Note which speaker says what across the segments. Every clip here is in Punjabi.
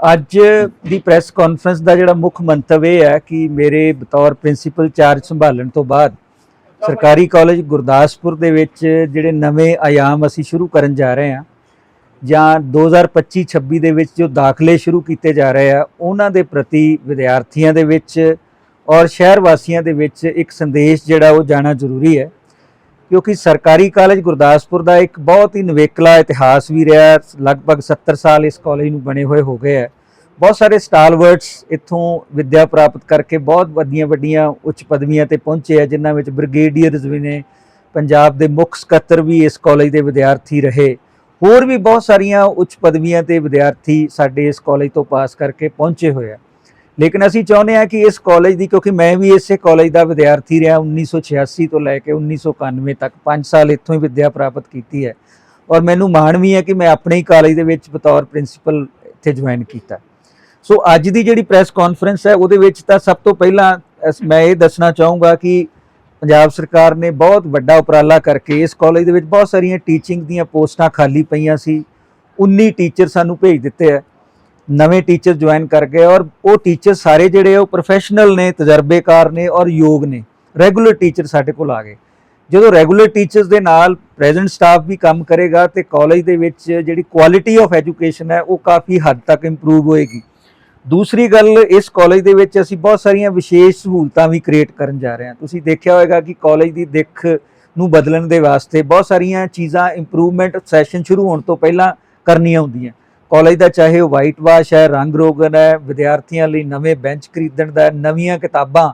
Speaker 1: ਅੱਜ ਦੀ ਪ੍ਰੈਸ ਕਾਨਫਰੰਸ ਦਾ ਜਿਹੜਾ ਮੁੱਖ ਮੰਤਵ ਇਹ ਹੈ ਕਿ ਮੇਰੇ ਬਤੌਰ ਪ੍ਰਿੰਸੀਪਲ ਚਾਰਜ ਸੰਭਾਲਣ ਤੋਂ ਬਾਅਦ ਸਰਕਾਰੀ ਕਾਲਜ ਗੁਰਦਾਸਪੁਰ ਦੇ ਵਿੱਚ ਜਿਹੜੇ ਨਵੇਂ ਆਯਾਮ ਅਸੀਂ ਸ਼ੁਰੂ ਕਰਨ ਜਾ ਰਹੇ ਹਾਂ ਜਾਂ 2025-26 ਦੇ ਵਿੱਚ ਜੋ ਦਾਖਲੇ ਸ਼ੁਰੂ ਕੀਤੇ ਜਾ ਰਹੇ ਆ, ਉਹਨਾਂ ਦੇ ਪ੍ਰਤੀ ਵਿਦਿਆਰਥੀਆਂ ਦੇ ਵਿੱਚ ਔਰ ਸ਼ਹਿਰ ਵਾਸੀਆਂ ਦੇ ਵਿੱਚ ਇੱਕ ਸੰਦੇਸ਼ ਜਿਹੜਾ ਉਹ ਜਾਣਾ ਜ਼ਰੂਰੀ ਹੈ। ਕਿਉਂਕਿ ਸਰਕਾਰੀ ਕਾਲਜ ਗੁਰਦਾਸਪੁਰ ਦਾ ਇੱਕ ਬਹੁਤ ਹੀ ਨਵੇਕਲਾ ਇਤਿਹਾਸ ਵੀ ਰਿਹਾ ਲਗਭਗ 70 ਸਾਲ ਇਸ ਕਾਲਜ ਨੂੰ ਬਣੇ ਹੋਏ ਹੋ ਗਏ ਹੈ। ਬਹੁਤ ਸਾਰੇ ਸਟਾਲਵਰਟਸ ਇੱਥੋਂ ਵਿੱਦਿਆ ਪ੍ਰਾਪਤ ਕਰਕੇ ਬਹੁਤ ਵੱਡੀਆਂ ਵੱਡੀਆਂ ਉੱਚ ਪਦਵੀਆਂ ਤੇ ਪਹੁੰਚੇ ਆ ਜਿਨ੍ਹਾਂ ਵਿੱਚ ਬ੍ਰਿਗੇਡੀਅਰਸ ਵੀ ਨੇ, ਪੰਜਾਬ ਦੇ ਮੁੱਖ ਸਕੱਤਰ ਵੀ ਇਸ ਕਾਲਜ ਦੇ ਵਿਦਿਆਰਥੀ ਰਹੇ। ਹੋਰ ਵੀ ਬਹੁਤ ਸਾਰੀਆਂ ਉੱਚ ਪਦਵੀਆਂ ਤੇ ਵਿਦਿਆਰਥੀ ਸਾਡੇ ਇਸ ਕਾਲਜ ਤੋਂ ਪਾਸ ਕਰਕੇ ਪਹੁੰਚੇ ਹੋਏ ਆ ਲੇਕਿਨ ਅਸੀਂ ਚਾਹੁੰਦੇ ਹਾਂ ਕਿ ਇਸ ਕਾਲਜ ਦੀ, ਕਿਉਂਕਿ ਮੈਂ ਵੀ ਇਸੇ ਕਾਲਜ ਦਾ ਵਿਦਿਆਰਥੀ ਰਿਹਾ 1986 ਤੋਂ ਲੈ ਕੇ 1991 ਤੱਕ 5 ਸਾਲ ਇੱਥੋਂ ਹੀ ਵਿੱਦਿਆ ਪ੍ਰਾਪਤ ਕੀਤੀ ਹੈ। ਔਰ ਮੈਨੂੰ ਮਾਣ ਵੀ ਹੈ ਕਿ ਮੈਂ ਆਪਣੇ ਹੀ ਕਾਲਜ ਦੇ ਵਿੱਚ ਬਤੌਰ ਪ੍ਰਿੰਸੀਪਲ ਇੱਥੇ ਜੁਆਇਨ ਕੀਤਾ। ਸੋ ਅੱਜ ਦੀ ਜਿਹੜੀ ਪ੍ਰੈਸ ਕਾਨਫਰੰਸ ਹੈ, ਉਹਦੇ ਵਿੱਚ ਤਾਂ ਸਭ ਤੋਂ ਪਹਿਲਾਂ ਮੈਂ ਇਹ ਦੱਸਣਾ ਚਾਹੂੰਗਾ ਕਿ ਪੰਜਾਬ ਸਰਕਾਰ ਨੇ ਬਹੁਤ ਵੱਡਾ ਉਪਰਾਲਾ ਕਰਕੇ ਇਸ ਕਾਲਜ ਦੇ ਵਿੱਚ ਬਹੁਤ ਸਾਰੀਆਂ ਟੀਚਿੰਗ ਦੀਆਂ ਪੋਸਟਾਂ ਖਾਲੀ ਪਈਆਂ ਸੀ। 19 ਟੀਚਰ ਸਾਨੂੰ ਭੇਜ ਦਿੱਤੇ ਆ ਨਵੇਂ ਟੀਚਰ ਜੁਆਇਨ ਕਰ ਗਏ ਔਰ ਉਹ ਟੀਚਰ ਸਾਰੇ ਜਿਹੜੇ ਉਹ ਪ੍ਰੋਫੈਸ਼ਨਲ ਨੇ, ਤਜਰਬੇਕਾਰ ਨੇ ਔਰ ਯੋਗ ਨੇ। ਰੈਗੂਲਰ ਟੀਚਰ ਸਾਡੇ ਕੋਲ ਆ ਗਏ। ਜਦੋਂ ਰੈਗੂਲਰ ਟੀਚਰਸ ਦੇ ਨਾਲ ਪ੍ਰੈਜ਼ੈਂਟ ਸਟਾਫ ਵੀ ਕੰਮ ਕਰੇਗਾ ਤੇ ਕਾਲਜ ਦੇ ਵਿੱਚ ਜਿਹੜੀ ਕੁਆਲਿਟੀ ਆਫ ਐਜੂਕੇਸ਼ਨ ਹੈ, ਉਹ ਕਾਫੀ ਹੱਦ ਤੱਕ ਇੰਪਰੂਵ ਹੋਏਗੀ। ਦੂਸਰੀ ਗੱਲ, ਇਸ ਕਾਲਜ ਦੇ ਵਿੱਚ ਅਸੀਂ ਬਹੁਤ ਸਾਰੀਆਂ ਵਿਸ਼ੇਸ਼ ਸਹੂਲਤਾਂ ਵੀ ਕ੍ਰੀਏਟ ਕਰਨ ਜਾ ਰਹੇ ਹਾਂ। ਤੁਸੀਂ ਦੇਖਿਆ ਹੋਵੇਗਾ ਕਿ ਕਾਲਜ ਦੀ ਦਿੱਖ ਨੂੰ ਬਦਲਣ ਦੇ ਵਾਸਤੇ ਬਹੁਤ ਸਾਰੀਆਂ ਚੀਜ਼ਾਂ ਇੰਪਰੂਵਮੈਂਟ ਸੈਸ਼ਨ ਸ਼ੁਰੂ ਹੋਣ ਤੋਂ ਪਹਿਲਾਂ ਕਰਨੀਆਂ ਹੁੰਦੀਆਂ। ਕਾਲਜ ਦਾ, ਚਾਹੇ ਉਹ ਵਾਈਟ ਵਾਸ਼ ਹੈ, ਰੰਗ ਰੋਗਨ ਹੈ, ਵਿਦਿਆਰਥੀਆਂ ਲਈ ਨਵੇਂ ਬੈਂਚ ਖਰੀਦਣ ਦਾ, ਨਵੀਆਂ ਕਿਤਾਬਾਂ,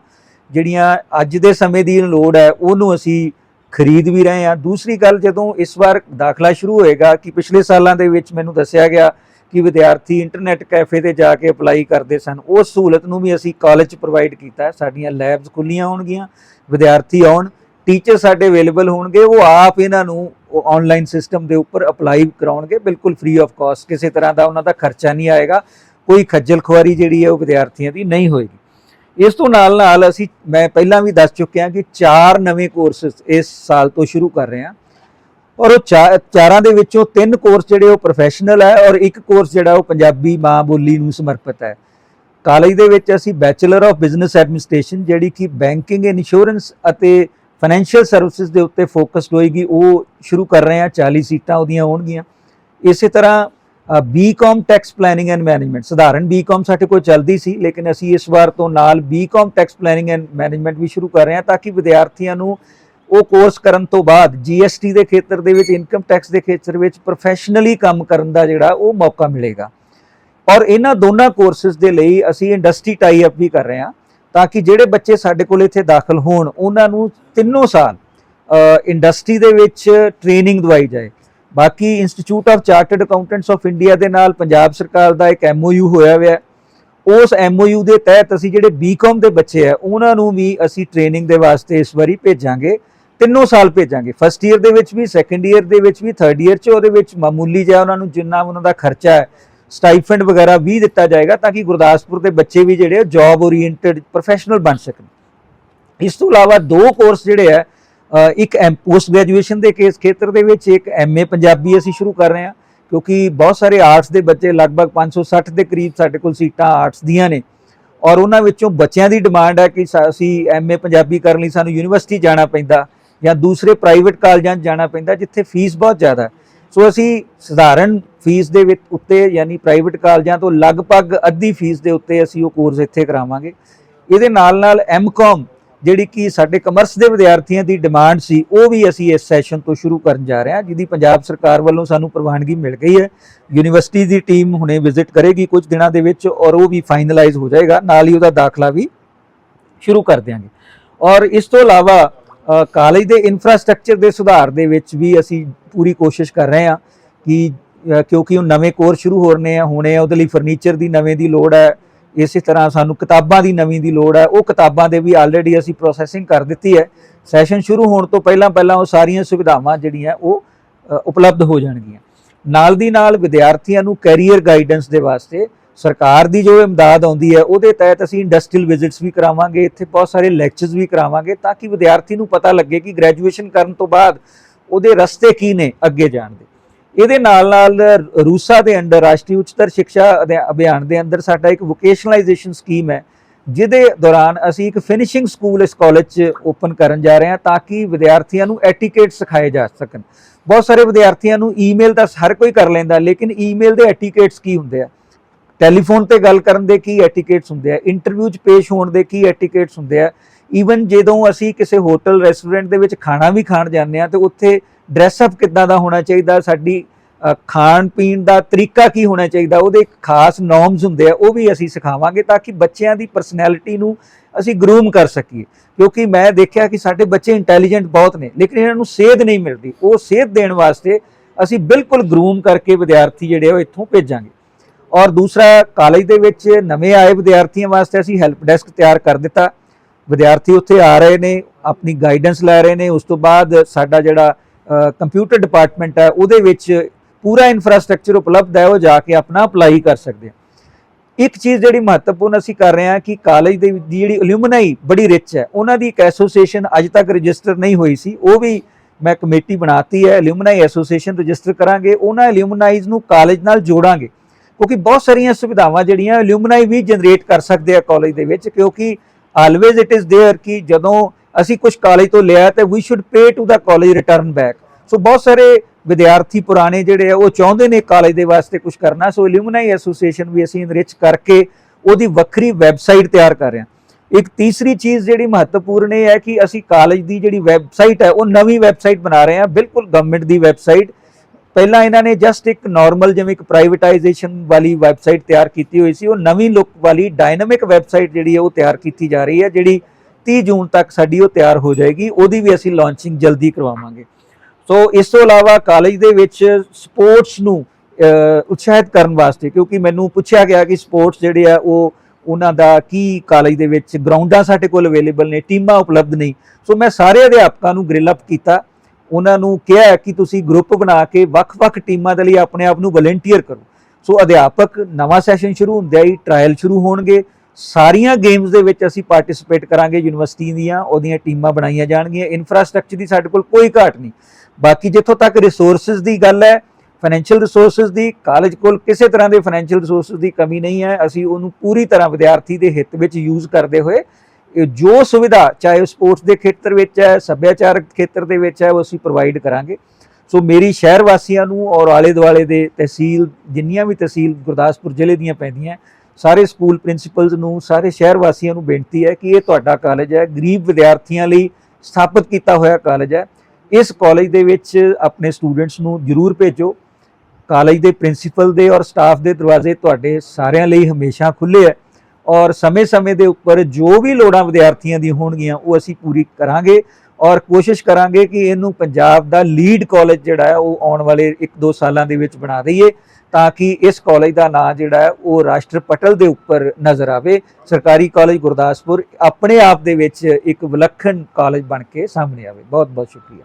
Speaker 1: ਜਿਹੜੀਆਂ ਅੱਜ ਦੇ ਸਮੇਂ ਦੀ ਲੋੜ ਹੈ, ਉਹਨੂੰ ਅਸੀਂ ਖਰੀਦ ਵੀ ਰਹੇ ਹਾਂ। ਦੂਸਰੀ ਗੱਲ, ਜਦੋਂ ਇਸ ਵਾਰ ਦਾਖਲਾ ਸ਼ੁਰੂ ਹੋਏਗਾ, ਕਿ ਪਿਛਲੇ ਸਾਲਾਂ ਦੇ ਵਿੱਚ ਮੈਨੂੰ ਦੱਸਿਆ ਗਿਆ ਕਿ ਵਿਦਿਆਰਥੀ ਇੰਟਰਨੈਟ ਕੈਫੇ ਤੇ ਜਾ ਕੇ ਅਪਲਾਈ ਕਰਦੇ ਸਨ, ਉਸ ਸਹੂਲਤ ਨੂੰ ਵੀ ਅਸੀਂ ਕਾਲਜ 'ਚ ਪ੍ਰੋਵਾਈਡ ਕੀਤਾ ਸਾਡੀਆਂ ਲੈਬਸ ਖੁੱਲੀਆਂ ਹੋਣਗੀਆਂ, ਵਿਦਿਆਰਥੀ ਆਉਣ ਟੀਚਰ ਸਾਡੇ ਅਵੇਲੇਬਲ ਹੋਣਗੇ, ਉਹ ਆਪ ਇਹਨਾਂ ਨੂੰ ਉਹ ਆਨਲਾਈਨ ਸਿਸਟਮ ਦੇ ਉੱਪਰ ਅਪਲਾਈ ਕਰਾਉਣਗੇ, ਬਿਲਕੁਲ ਫ੍ਰੀ ਆਫ ਕਾਸਟ ਕਿਸੇ ਤਰ੍ਹਾਂ ਦਾ ਉਹਨਾਂ ਦਾ ਖਰਚਾ ਨਹੀਂ ਆਏਗਾ, ਕੋਈ ਖੱਜਲ ਖੁਆਰੀ ਜਿਹੜੀ ਹੈ ਉਹ ਵਿਦਿਆਰਥੀਆਂ ਦੀ ਨਹੀਂ ਹੋਏਗੀ। ਇਸ ਤੋਂ ਨਾਲ ਨਾਲ ਅਸੀਂ, ਮੈਂ ਪਹਿਲਾਂ ਵੀ ਦੱਸ ਚੁੱਕਿਆ ਕਿ ਚਾਰ ਨਵੇਂ ਕੋਰਸਸ ਇਸ ਸਾਲ ਤੋਂ ਸ਼ੁਰੂ ਕਰ ਰਹੇ ਹਾਂ। ਔਰ ਉਹ ਚਾ- ਚਾਰਾਂ ਦੇ ਵਿੱਚੋਂ ਤਿੰਨ ਕੋਰਸ ਜਿਹੜੇ ਉਹ ਪ੍ਰੋਫੈਸ਼ਨਲ ਹੈ ਔਰ ਇੱਕ ਕੋਰਸ ਜਿਹੜਾ ਉਹ ਪੰਜਾਬੀ ਮਾਂ ਬੋਲੀ ਨੂੰ ਸਮਰਪਿਤ ਹੈ। ਕਾਲਜ ਦੇ ਵਿੱਚ ਅਸੀਂ ਬੈਚਲਰ ਆਫ ਬਿਜ਼ਨਸ ਐਡਮਿਨਿਸਟ੍ਰੇਸ਼ਨ ਜਿਹੜੀ ਕਿ ਬੈਂਕਿੰਗ ਇਨਸ਼ੋਰੈਂਸ ਅਤੇ ਫਾਈਨੈਂਸ਼ੀਅਲ ਸਰਵਿਸਿਜ਼ ਦੇ ਉੱਤੇ ਫੋਕਸਡ ਹੋਏਗੀ ਉਹ ਸ਼ੁਰੂ ਕਰ ਰਹੇ ਹਾਂ 40 ਸੀਟਾਂ ਉਹਦੀਆਂ ਹੋਣਗੀਆਂ। ਇਸੇ ਤਰ੍ਹਾਂ B Com tax planning and management ਸਧਾਰਨ ਬੀਕਾਮ ਸਾਡੇ ਕੋਲ ਚੱਲਦੀ ਸੀ, ਲੇਕਿਨ ਅਸੀਂ ਇਸ ਵਾਰ ਤੋਂ ਨਾਲ B Com tax planning and management ਵੀ ਸ਼ੁਰੂ ਕਰ ਰਹੇ ਹਾਂ, ਤਾਂ ਕਿ ਵਿਦਿਆਰਥੀਆਂ ਨੂੰ ਉਹ ਕੋਰਸ ਕਰਨ ਤੋਂ ਬਾਅਦ ਜੀਐਸਟੀ ਦੇ ਖੇਤਰ ਦੇ ਵਿੱਚ ਇਨਕਮ ਟੈਕਸ ਦੇ ਖੇਤਰ ਵਿੱਚ ਪ੍ਰੋਫੈਸ਼ਨਲੀ ਕੰਮ ਕਰਨ ਦਾ ਜਿਹੜਾ ਉਹ ਮੌਕਾ ਮਿਲੇਗਾ। ਔਰ ਇਹਨਾਂ ਦੋਨਾਂ ਕੋਰਸਸ ਦੇ ਲਈ ਅਸੀਂ ਇੰਡਸਟਰੀ ਟਾਈ ਅਪ ਵੀ ਕਰ ਰਹੇ ਹਾਂ। ਤਾਂ ਕਿ ਜਿਹੜੇ ਬੱਚੇ ਸਾਡੇ ਕੋਲ ਇੱਥੇ ਦਾਖਲ ਹੋਣ, ਉਹਨਾਂ ਨੂੰ ਤਿੰਨੋਂ ਸਾਲ ਇੰਡਸਟਰੀ ਦੇ ਵਿੱਚ ਟ੍ਰੇਨਿੰਗ ਦਵਾਈ ਜਾਏ। ਬਾਕੀ Institute of Chartered Accountants of India ਦੇ ਨਾਲ ਪੰਜਾਬ ਸਰਕਾਰ ਦਾ ਇੱਕ ਐਮਓਯੂ ਹੋਇਆ ਹੋਇਆ ਹੈ। ਉਸ ਐਮਓਯੂ ਦੇ ਤਹਿਤ ਅਸੀਂ ਜਿਹੜੇ ਬੀਕਾਮ ਦੇ ਬੱਚੇ ਆ, ਉਹਨਾਂ ਨੂੰ ਵੀ ਅਸੀਂ ਟ੍ਰੇਨਿੰਗ ਦੇ ਵਾਸਤੇ ਇਸ ਵਾਰੀ ਭੇਜਾਂਗੇ, ਤਿੰਨੋਂ ਸਾਲ ਭੇਜਾਂਗੇ। ਫਸਟ ਈਅਰ ਦੇ ਵਿੱਚ ਵੀ ਸੈਕੰਡ ਈਅਰ ਦੇ ਵਿੱਚ ਵੀ ਥਰਡ ਈਅਰ 'ਚ ਉਹਦੇ ਵਿੱਚ ਮਾਮੂਲੀ ਜਿਹਾ ਉਹਨਾਂ ਨੂੰ ਜਿੰਨਾ ਉਹਨਾਂ ਦਾ ਖਰਚਾ ਹੈ ਸਟਾਈਫੈਂਡ ਵਗੈਰਾ ਵੀ ਦਿੱਤਾ ਜਾਏਗਾ ਤਾਂ ਕਿ ਗੁਰਦਾਸਪੁਰ ਦੇ ਬੱਚੇ ਵੀ ਜਿਹੜੇ ਜੌਬ ਓਰੀਐਂਟਡ ਪ੍ਰੋਫੈਸ਼ਨਲ ਬਣ ਸਕਣ। ਇਸ ਤੋਂ ਇਲਾਵਾ ਦੋ ਕੋਰਸ ਜਿਹੜੇ ਆ ਅ, ਇੱਕ ਪੋਸਟ ਗ੍ਰੈਜੂਏਸ਼ਨ ਦੇ ਕੇਸ ਖੇਤਰ ਦੇ ਵਿੱਚ ਇੱਕ ਐਮਏ ਪੰਜਾਬੀ ਅਸੀਂ ਸ਼ੁਰੂ ਕਰ ਰਹੇ ਹਾਂ ਕਿਉਂਕਿ ਬਹੁਤ ਸਾਰੇ ਆਰਟਸ ਦੇ ਬੱਚੇ ਲਗਭਗ 560 ਦੇ ਕਰੀਬ ਸਾਡੇ ਕੋਲ ਸੀਟਾਂ ਆਰਟਸ ਦੀਆਂ ਨੇ। ਔਰ ਉਹਨਾਂ ਵਿੱਚੋਂ ਬੱਚਿਆਂ ਦੀ ਡਿਮਾਂਡ ਹੈ ਕਿ ਸਾ- ਅਸੀਂ ਐਮਏ ਪੰਜਾਬੀ ਕਰਨ ਲਈ ਸਾਨੂੰ ਯੂਨੀਵਰਸਿਟੀ ਜਾਣਾ ਪੈਂਦਾ ਜਾਂ ਦੂਸਰੇ ਪ੍ਰਾਈਵੇਟ ਕਾਲਜਾਂ 'ਚ ਜਾਣਾ ਪੈਂਦਾ ਜਿੱਥੇ ਫੀਸ ਬਹੁਤ ਜ਼ਿਆਦਾ ਹੈ। ਸੋ ਅਸੀਂ ਸਧਾਰਨ ਫੀਸ ਦੇ ਵਿੱਚ ਉੱਤੇ, ਯਾਨੀ ਪ੍ਰਾਈਵੇਟ ਕਾਲਜਾਂ ਤੋਂ ਲਗਭਗ ਅੱਧੀ ਫੀਸ ਦੇ ਉੱਤੇ ਅਸੀਂ ਉਹ ਕੋਰਸ ਇੱਥੇ ਕਰਾਵਾਂਗੇ। ਇਹਦੇ ਨਾਲ ਨਾਲ ਐਮਕਾਮ ਜਿਹੜੀ ਕਿ ਸਾਡੇ ਕਮਰਸ ਦੇ ਵਿਦਿਆਰਥੀਆਂ ਦੀ ਡਿਮਾਂਡ ਸੀ, ਉਹ ਵੀ ਅਸੀਂ ਇਸ ਸੈਸ਼ਨ ਤੋਂ ਸ਼ੁਰੂ ਕਰਨ ਜਾ ਰਹੇ ਹਾਂ, ਜਿਹਦੀ ਪੰਜਾਬ ਸਰਕਾਰ ਵੱਲੋਂ ਸਾਨੂੰ ਪ੍ਰਵਾਨਗੀ ਮਿਲ ਗਈ ਹੈ। ਯੂਨੀਵਰਸਿਟੀ ਦੀ ਟੀਮ ਹੁਣੇ ਵਿਜ਼ਿਟ ਕਰੇਗੀ ਕੁਝ ਦਿਨਾਂ ਦੇ ਵਿੱਚ ਔਰ ਉਹ ਵੀ ਫਾਈਨਲਾਈਜ਼ ਹੋ ਜਾਏਗਾ। ਨਾਲ ਹੀ ਉਹਦਾ ਦਾਖਲਾ ਵੀ ਸ਼ੁਰੂ ਕਰ ਦਿਆਂਗੇ। ਔਰ ਇਸ ਤੋਂ ਇਲਾਵਾ ਕਾਲਜ ਦੇ ਇਨਫਰਾਸਟ੍ਰਕਚਰ ਦੇ ਸੁਧਾਰ ਦੇ ਵਿੱਚ ਵੀ ਅਸੀਂ ਪੂਰੀ ਕੋਸ਼ਿਸ਼ ਕਰ ਰਹੇ ਹਾਂ ਕਿ ਕਿਉਂਕਿ ਉਹ ਨਵੇਂ ਕੋਰਸ ਸ਼ੁਰੂ ਹੋ ਰਹੇ ਆ, ਹੁਣੇ ਆ ਉਹਦੇ ਲਈ ਫਰਨੀਚਰ ਦੀ ਨਵੇਂ ਦੀ ਲੋੜ ਹੈ, ਇਸੇ ਤਰ੍ਹਾਂ ਸਾਨੂੰ ਕਿਤਾਬਾਂ ਦੀ ਨਵੀਂ ਦੀ ਲੋੜ ਹੈ, ਉਹ ਕਿਤਾਬਾਂ ਦੇ ਵੀ ਆਲਰੇਡੀ ਅਸੀਂ ਪ੍ਰੋਸੈਸਿੰਗ ਕਰ ਦਿੱਤੀ ਹੈ। ਸੈਸ਼ਨ ਸ਼ੁਰੂ ਹੋਣ ਤੋਂ ਪਹਿਲਾਂ ਪਹਿਲਾਂ ਉਹ ਸਾਰੀਆਂ ਸੁਵਿਧਾਵਾਂ ਜਿਹੜੀਆਂ ਉਹ ਉਪਲਬਧ ਹੋ ਜਾਣਗੀਆਂ। ਨਾਲ ਦੀ ਨਾਲ ਵਿਦਿਆਰਥੀਆਂ ਨੂੰ ਕੈਰੀਅਰ ਗਾਈਡੈਂਸ ਦੇ ਵਾਸਤੇ ਸਰਕਾਰ ਦੀ ਜੋ ਇਮਦਾਦ ਆਉਂਦੀ ਹੈ, ਉਹਦੇ ਤਹਿਤ ਅਸੀਂ ਇੰਡਸਟਰੀਅਲ ਵਿਜ਼ਿਟਸ ਵੀ ਕਰਾਵਾਂਗੇ, ਇੱਥੇ ਬਹੁਤ ਸਾਰੇ ਲੈਕਚਰਸ ਵੀ ਕਰਾਵਾਂਗੇ ਤਾਂ ਕਿ ਵਿਦਿਆਰਥੀ ਨੂੰ ਪਤਾ ਲੱਗੇ ਕਿ ਗ੍ਰੈਜੂਏਸ਼ਨ ਕਰਨ ਤੋਂ ਬਾਅਦ ਉਹਦੇ ਰਸਤੇ ਕੀ ਨੇ ਅੱਗੇ ਜਾਣ ਦੇ। ਇਹਦੇ ਨਾਲ ਨਾਲ ਰੂਸਾ ਦੇ ਅੰਡਰ ਰਾਸ਼ਟਰੀ ਉੱਚਤਰ ਸਿੱਖਿਆ ਅਧਿ- ਅਭਿਆਨ ਦੇ ਅੰਦਰ ਸਾਡਾ ਇੱਕ ਵੋਕੇਸ਼ਨਲਾਈਜੇਸ਼ਨ ਸਕੀਮ ਹੈ, ਜਿਹਦੇ ਦੌਰਾਨ ਅਸੀਂ ਇੱਕ ਫਿਨਿਸ਼ਿੰਗ ਸਕੂਲ ਇਸ ਕਾਲਜ 'ਚ ਓਪਨ ਕਰਨ ਜਾ ਰਹੇ ਹਾਂ ਤਾਂ ਕਿ ਵਿਦਿਆਰਥੀਆਂ ਨੂੰ ਐਟੀਕੇਟ ਸਿਖਾਏ ਜਾ ਸਕਣ। ਬਹੁਤ ਸਾਰੇ ਵਿਦਿਆਰਥੀਆਂ ਨੂੰ ਈਮੇਲ ਤਾਂ ਹਰ ਕੋਈ ਕਰ ਲੈਂਦਾ, ਲੇਕਿਨ ਈਮੇਲ ਦੇ ਐਟੀਕੇਟਸ ਕੀ ਹੁੰਦੇ ਆ? ਟੈਲੀਫੋਨ ਤੇ ਗੱਲ ਕਰਨ ਦੇ ਕੀ ਐਟੀਕੇਟਸ ਹੁੰਦੇ ਆ? ਇੰਟਰਵਿਊ 'ਚ ਪੇਸ਼ ਹੋਣ ਦੇ ਕੀ ਐਟੀਕੇਟਸ ਹੁੰਦੇ ਆ? ਈਵਨ ਜਦੋਂ ਅਸੀਂ ਕਿਸੇ ਹੋਟਲ ਰੈਸਟੋਰੈਂਟ ਦੇ ਵਿੱਚ ਖਾਣਾ ਵੀ ਖਾਣ ਜਾਂਦੇ ਆ ਤੇ ਉੱਥੇ ਡਰੈਸ ਅਪ ਕਿੱਦਾਂ ਦਾ ਹੋਣਾ ਚਾਹੀਦਾ? ਸਾਡੀ ਖਾਣ ਪੀਣ ਦਾ ਤਰੀਕਾ ਕੀ ਹੋਣਾ ਚਾਹੀਦਾ? ਉਹਦੇ ਇੱਕ ਖਾਸ ਨੋਰਮਸ ਹੁੰਦੇ ਆ, ਉਹ ਵੀ ਅਸੀਂ ਸਿਖਾਵਾਂਗੇ ਤਾਂ ਕਿ ਬੱਚਿਆਂ ਦੀ ਪਰਸਨੈਲਿਟੀ ਨੂੰ ਅਸੀਂ ਗਰੂਮ ਕਰ ਸਕੀਏ। ਕਿਉਂਕਿ ਮੈਂ ਦੇਖਿਆ ਕਿ ਸਾਡੇ ਬੱਚੇ ਇੰਟੈਲੀਜੈਂਟ ਬਹੁਤ ਨੇ, ਲੇਕਿਨ ਇਹਨਾਂ ਨੂੰ ਸੇਧ ਨਹੀਂ ਮਿਲਦੀ। ਉਹ ਸੇਧ ਦੇਣ ਵਾਸਤੇ ਅਸੀਂ ਬਿਲਕੁਲ ਗਰੂਮ ਕਰਕੇ ਵਿਦਿਆਰਥੀ ਜਿਹੜੇ ਆ, ਉਹ ਇੱਥੋਂ ਭੇਜਾਂਗੇ। ਔਰ ਦੂਸਰਾ, ਕਾਲਜ ਦੇ ਵਿੱਚ ਨਵੇਂ ਆਏ ਵਿਦਿਆਰਥੀਆਂ ਵਾਸਤੇ ਅਸੀਂ ਹੈਲਪ ਡੈਸਕ ਤਿਆਰ ਕਰ ਦਿੱਤਾ। ਵਿਦਿਆਰਥੀ ਉੱਥੇ ਆ ਰਹੇ ਨੇ, ਆਪਣੀ ਗਾਈਡੈਂਸ ਲੈ ਰਹੇ ਨੇ, ਉਸ ਤੋਂ ਬਾਅਦ ਸਾਡਾ ਜਿਹੜਾ ਕੰਪਿਊਟਰ ਡਿਪਾਰਟਮੈਂਟ ਹੈ, ਉਹਦੇ ਵਿੱਚ ਪੂਰਾ ਇਨਫਰਾਸਟ੍ਰਕਚਰ ਉਪਲਬਧ ਹੈ, ਉਹ ਜਾ ਕੇ ਆਪਣਾ ਅਪਲਾਈ ਕਰ ਸਕਦੇ ਆ। ਇੱਕ ਚੀਜ਼ ਜਿਹੜੀ ਮਹੱਤਵਪੂਰਨ ਅਸੀਂ ਕਰ ਰਹੇ ਹਾਂ ਕਿ ਕਾਲਜ ਦੇ ਦੀ ਜਿਹੜੀ ਅਲੂਮਨਾਈ ਬੜੀ ਰਿਚ ਹੈ, ਉਹਨਾਂ ਦੀ ਇੱਕ ਐਸੋਸੀਏਸ਼ਨ ਅੱਜ ਤੱਕ ਰਜਿਸਟਰ ਨਹੀਂ ਹੋਈ ਸੀ, ਉਹ ਵੀ ਮੈਂ ਕਮੇਟੀ ਬਣਾਤੀ ਹੈ ਅਲੂਮਨਾਈ ਐਸੋਸੀਏਸ਼ਨ ਰਜਿਸਟਰ ਕਰਾਂਗੇ, ਉਹਨਾਂ ਅਲੂਮਨਾਈਜ਼ ਨੂੰ ਕਾਲਜ ਨਾਲ ਜੋੜਾਂਗੇ। ਕਿਉਂਕਿ ਬਹੁਤ ਸਾਰੀਆਂ ਸੁਵਿਧਾਵਾਂ ਜਿਹੜੀਆਂ ਅਲੂਮਨਾਈ ਵੀ ਜਨਰੇਟ ਕਰ ਸਕਦੇ ਆ ਕਾਲਜ ਦੇ ਵਿੱਚ ਕਿਉਂਕਿ ਆਲਵੇਜ਼ ਇਟ ਇਜ਼ देयर ਕਿ ਜਦੋਂ ਅਸੀਂ ਕੁਝ ਕਾਲਜ ਤੋਂ ਲਿਆ ਤੇ we should pay to the college return back so ਬਹੁਤ ਸਾਰੇ ਵਿਦਿਆਰਥੀ ਪੁਰਾਣੇ ਜਿਹੜੇ ਆ ਉਹ ਚਾਹੁੰਦੇ ਨੇ ਕਾਲਜ ਦੇ ਵਾਸਤੇ ਕੁਝ ਕਰਨਾ ਸੋ ਅਲੂਮਨਾਈ ਐਸੋਸੀਏਸ਼ਨ ਵੀ ਅਸੀਂ ਇਨਰਿਚ ਕਰਕੇ ਉਹਦੀ ਵੱਖਰੀ ਵੈਬਸਾਈਟ ਤਿਆਰ ਕਰ ਰਹੇ ਹਾਂ ਇੱਕ ਤੀਸਰੀ ਚੀਜ਼ ਜਿਹੜੀ ਮਹੱਤਵਪੂਰਨ ਇਹ ਹੈ ਕਿ ਅਸੀਂ ਕਾਲਜ ਦੀ ਜਿਹੜੀ ਵੈਬਸਾਈਟ ਹੈ ਉਹ ਨਵੀਂ ਵੈਬਸਾਈਟ ਬਣਾ ਰਹੇ ਹਾਂ ਬਿਲਕੁਲ ਗਵਰਨਮੈਂਟ ਦੀ ਵੈਬਸਾਈਟ ਪਹਿਲਾਂ ਇਹਨਾਂ ਨੇ ਜਸਟ ਇੱਕ ਨਾਰਮਲ ਜਿਵੇਂ ਇੱਕ ਪ੍ਰਾਈਵੇਟਾਈਜੇਸ਼ਨ ਵਾਲੀ ਵੈਬਸਾਈਟ ਤਿਆਰ ਕੀਤੀ ਹੋਈ ਸੀ, ਉਹ ਨਵੀਂ ਲੁੱਕ ਵਾਲੀ ਡਾਇਨਾਮਿਕ ਵੈਬਸਾਈਟ ਜਿਹੜੀ ਹੈ ਉਹ ਤਿਆਰ ਕੀਤੀ ਜਾ ਰਹੀ ਹੈ, ਜਿਹੜੀ 30 ਜੂਨ ਤੱਕ ਸਾਡੀ ਉਹ ਤਿਆਰ ਹੋ ਜਾਏਗੀ, ਉਹਦੀ ਵੀ ਅਸੀਂ ਲਾਂਚਿੰਗ ਜਲਦੀ ਕਰਵਾਵਾਂਗੇ। ਸੋ ਇਸ ਤੋਂ ਇਲਾਵਾ ਕਾਲਜ ਦੇ ਵਿੱਚ ਸਪੋਰਟਸ ਨੂੰ ਉਤਸ਼ਾਹਿਤ ਕਰਨ ਵਾਸਤੇ, ਕਿਉਂਕਿ ਮੈਨੂੰ ਪੁੱਛਿਆ ਗਿਆ ਕਿ ਸਪੋਰਟਸ ਜਿਹੜੇ ਆ ਉਹ, ਉਹਨਾਂ ਦਾ ਕੀ ਕਾਲਜ ਦੇ ਵਿੱਚ ਗਰਾਊਂਡਾਂ ਸਾਡੇ ਕੋਲ ਅਵੇਲੇਬਲ ਨੇ, ਟੀਮਾਂ ਉਪਲਬਧ ਨਹੀਂ। ਸੋ ਮੈਂ ਸਾਰੇ ਅਧਿਆਪਕਾਂ ਨੂੰ ਗ੍ਰਿਲ ਅਪ ਕੀਤਾ ਉਹਨਾਂ ਨੂੰ ਕਿਹਾ ਕਿ ਤੁਸੀਂ ਗਰੁੱਪ ਬਣਾ ਕੇ ਵੱਖ-ਵੱਖ ਟੀਮਾਂ ਦੇ ਲਈ ਆਪਣੇ ਆਪ ਨੂੰ ਵਲੰਟੀਅਰ ਕਰੋ। ਸੋ ਅਧਿਆਪਕ ਨਵਾਂ ਸੈਸ਼ਨ ਸ਼ੁਰੂ ਹੁੰਦਿਆਂ ਹੀ ਟ੍ਰਾਇਲ ਸ਼ੁਰੂ ਹੋਣਗੇ। ਸਾਰੀਆਂ ਗੇਮਸ ਦੇ ਵਿੱਚ ਅਸੀਂ ਪਾਰਟਿਸਿਪੇਟ ਕਰਾਂਗੇ ਯੂਨੀਵਰਸਿਟੀ ਦੀਆਂ, ਉਹਦੀਆਂ ਟੀਮਾਂ ਬਣਾਈਆਂ ਜਾਣਗੀਆਂ। ਇਨਫਰਾਸਟ੍ਰਕਚਰ ਦੀ ਸਾਡੇ ਕੋਲ ਕੋਈ ਘਾਟ ਨਹੀਂ। ਬਾਕੀ ਜਿੱਥੋਂ ਤੱਕ ਰਿਸੋਰਸਸ ਦੀ ਗੱਲ ਹੈ ਫਾਈਨੈਂਸ਼ੀਅਲ ਰਿਸੋਰਸਸ ਦੀ ਕਾਲਜ ਕੋਲ ਕਿਸੇ ਤਰ੍ਹਾਂ ਦੇ ਫਾਈਨੈਂਸ਼ੀਅਲ ਰਿਸੋਰਸਸ ਦੀ ਕਮੀ ਨਹੀਂ ਹੈ। ਅਸੀਂ ਉਹਨੂੰ ਪੂਰੀ ਤਰ੍ਹਾਂ ਵਿਦਿਆਰਥੀ ਦੇ ਹਿੱਤ ਵਿੱਚ ਯੂਜ਼ ਕਰਦੇ ਹੋਏ ਜੋ ਸੁਵਿਧਾ, ਚਾਹੇ ਉਹ ਸਪੋਰਟਸ ਦੇ ਖੇਤਰ ਵਿੱਚ ਹੈ ਸੱਭਿਆਚਾਰਕ ਖੇਤਰ ਦੇ ਵਿੱਚ ਹੈ, ਉਹ ਅਸੀਂ ਪ੍ਰੋਵਾਈਡ ਕਰਾਂਗੇ। ਸੋ ਮੇਰੀ ਸ਼ਹਿਰ ਵਾਸੀਆਂ ਨੂੰ ਔਰ ਆਲੇ ਦੁਆਲੇ ਦੇ ਤਹਿਸੀਲ, ਜਿੰਨੀਆਂ ਵੀ ਤਹਿਸੀਲ ਗੁਰਦਾਸਪੁਰ ਜ਼ਿਲ੍ਹੇ ਦੀਆਂ ਪੈਂਦੀਆਂ, ਸਾਰੇ ਸਕੂਲ ਪ੍ਰਿੰਸੀਪਲਸ ਨੂੰ, ਸਾਰੇ ਸ਼ਹਿਰ ਵਾਸੀਆਂ ਨੂੰ ਬੇਨਤੀ ਹੈ ਕਿ ਇਹ ਤੁਹਾਡਾ ਕਾਲਜ ਹੈ। ਗਰੀਬ ਵਿਦਿਆਰਥੀਆਂ ਲਈ ਸਥਾਪਿਤ ਕੀਤਾ ਹੋਇਆ ਕਾਲਜ ਹੈ। ਇਸ ਕਾਲਜ ਦੇ ਵਿੱਚ ਆਪਣੇ ਸਟੂਡੈਂਟਸ ਨੂੰ ਜ਼ਰੂਰ ਭੇਜੋ। ਕਾਲਜ ਦੇ ਪ੍ਰਿੰਸੀਪਲ ਦੇ ਔਰ ਸਟਾਫ ਦੇ ਦਰਵਾਜ਼ੇ ਤੁਹਾਡੇ ਸਾਰਿਆਂ ਲਈ ਹਮੇਸ਼ਾ ਖੁੱਲੇ ਹੈ। ਔਰ ਸਮੇਂ-ਸਮੇਂ ਦੇ ਉੱਪਰ ਜੋ ਵੀ ਲੋੜਾਂ ਵਿਦਿਆਰਥੀਆਂ ਦੀ ਹੋਣਗੀਆਂ, ਉਹ ਅਸੀਂ ਪੂਰੀ ਕਰਾਂਗੇ ਔਰ ਕੋਸ਼ਿਸ਼ ਕਰਾਂਗੇ ਕਿ ਇਹਨੂੰ ਪੰਜਾਬ ਦਾ ਲੀਡ ਕਾਲਜ ਜਿਹੜਾ ਹੈ, ਉਹ ਆਉਣ ਵਾਲੇ 1-2 ਸਾਲਾਂ ਦੇ ਵਿੱਚ ਬਣਾ ਦਈਏ ਤਾਂ ਕਿ ਇਸ ਕਾਲਜ ਦਾ ਨਾਂ ਜਿਹੜਾ ਹੈ, ਉਹ ਰਾਸ਼ਟਰ ਪਟਲ ਦੇ ਉੱਪਰ ਨਜ਼ਰ ਆਵੇ। ਸਰਕਾਰੀ ਕਾਲਜ ਗੁਰਦਾਸਪੁਰ ਆਪਣੇ ਆਪ ਦੇ ਵਿੱਚ ਇੱਕ ਵਿਲੱਖਣ ਕਾਲਜ ਬਣ ਕੇ ਸਾਹਮਣੇ ਆਵੇ। ਬਹੁਤ ਬਹੁਤ ਸ਼ੁਕਰੀਆ।